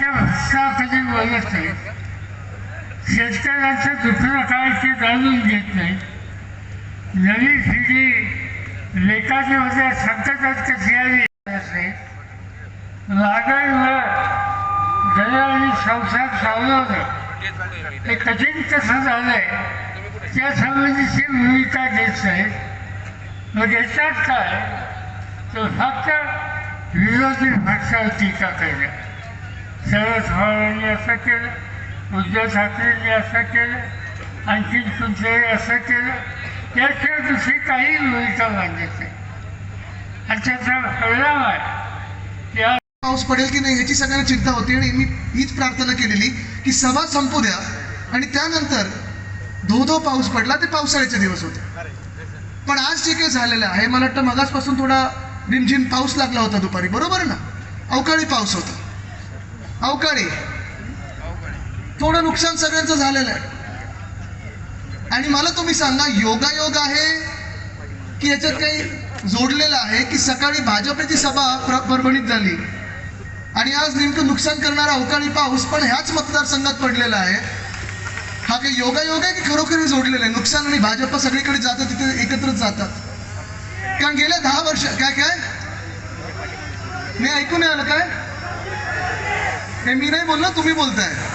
त्या भाषा बोलत नाही. शेतकऱ्यांचं दुसरं काय ते जाणून घेत नाही. नवी पिढी लेखाच्या संकटात कशी आली? असेल महागाईमुळे घर आणि संसार चालवणं हे कठीण कसं झालंय? त्या संबंधीची भूमिका घेत नाही. मग याच्यात काय? तर फक्त विरोधी भाषा टीका करणं. शरद पवारांनी असं केलं उद्धव ठाकरेंनी असं केलं आणखीन कुठलंही असं केलं याशिवाय दुसरी काही भूमिका मांडत नाही आणि त्याचा परिणाम आहे या पाऊस पडेल की नाही याची सगळ्यांना चिंता होती आणि मी हीच प्रार्थना केलेली की सभा संपू द्या आणि त्यानंतर धो धो पाऊस पडला ते पावसाळ्याचे दिवस होते. पण आज जे काही झालेलं आहे मला वाटतं मगासपासून थोडा रिमझिम पाऊस लागला होता दुपारी बरोबर ना? अवकाळी पाऊस होता. अवकाळी. थोडं नुकसान सगळ्यांचं झालेलं आहे. आणि मला तुम्ही सांगा योगायोग आहे की याच्यात काही जोडलेलं आहे की सकाळी भाजपची सभा परभणीत झाली. आणि आज नेमकं नुकसान करणारा अवकाळी पाऊस पण ह्याच मतदारसंघात पडलेला आहे. हा काही योगायोग आहे की खरोखर जोडलेलं आहे? नुकसान आणि भाजप सगळीकडे जातं तिथे एकत्रच जातात. कारण गेल्या दहा वर्ष काय काय? मी ऐकून आलं काय? हे मी नाही बोललो तुम्ही बोलताय.